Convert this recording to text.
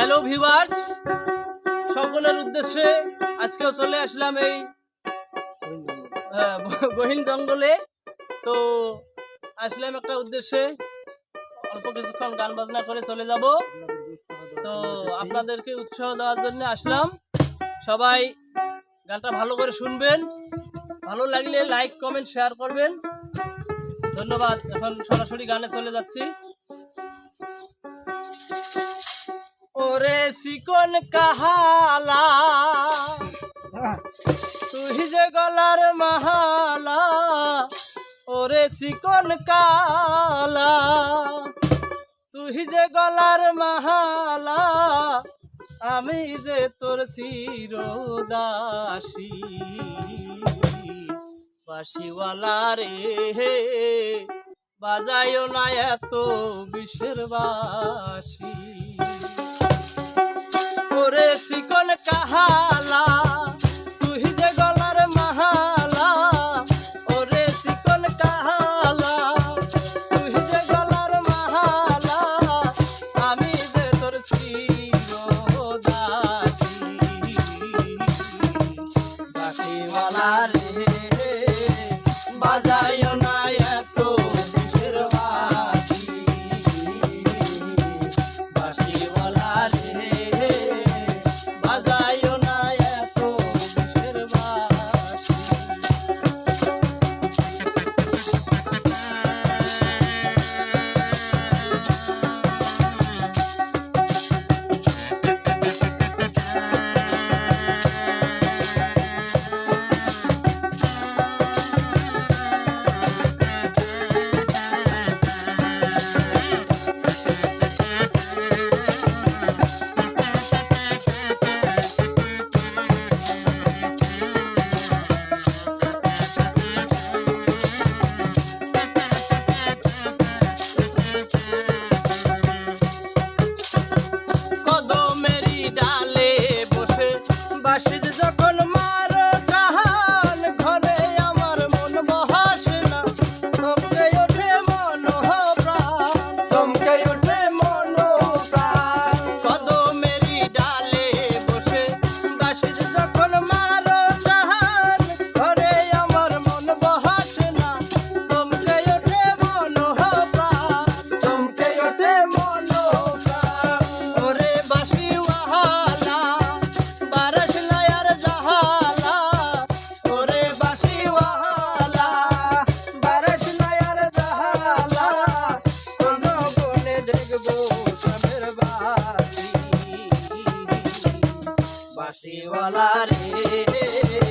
Hello viewers সকলের উদ্দেশ্যে আজকেও চলে আসলাম এই গহীন জঙ্গলে। তো আসলাম একটা উদ্দেশ্যে। অল্প কিছুক্ষণ গান বাজনা করে চলে যাব। তো আপনাদেরকে উৎসাহ দেওয়ার জন্য আসলাম। সবাই গানটা ভালো করে শুনবেন। ভালো লাগলে লাইক কমেন্ট শেয়ার করবেন। ধন্যবাদ। এখন সরাসরি গানে চলে যাচ্ছি। ওরে সিকন কাহালা। তুই যে গলার মাহালা ওরে চিকন কালা তুই যে গলার মাহালা আমি যে তোর চিরদাসী। বাসিওয়ালা রে বাজায়ও না এত বিষের বাসি বাসিওয়ালা রে বাজায়